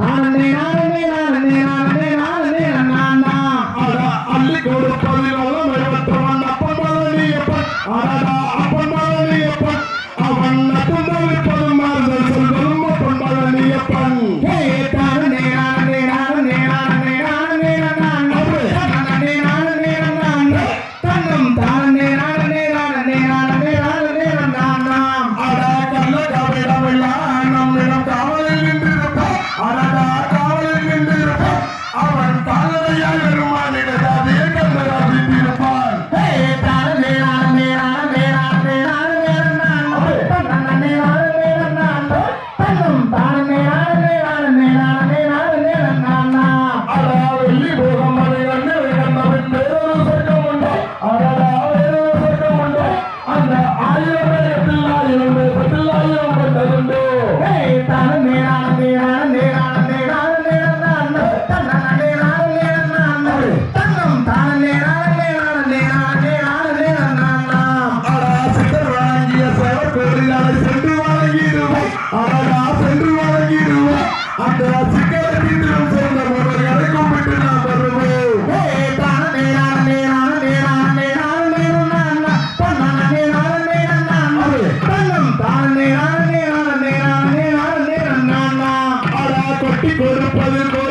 தானம் तार मेरा contigo no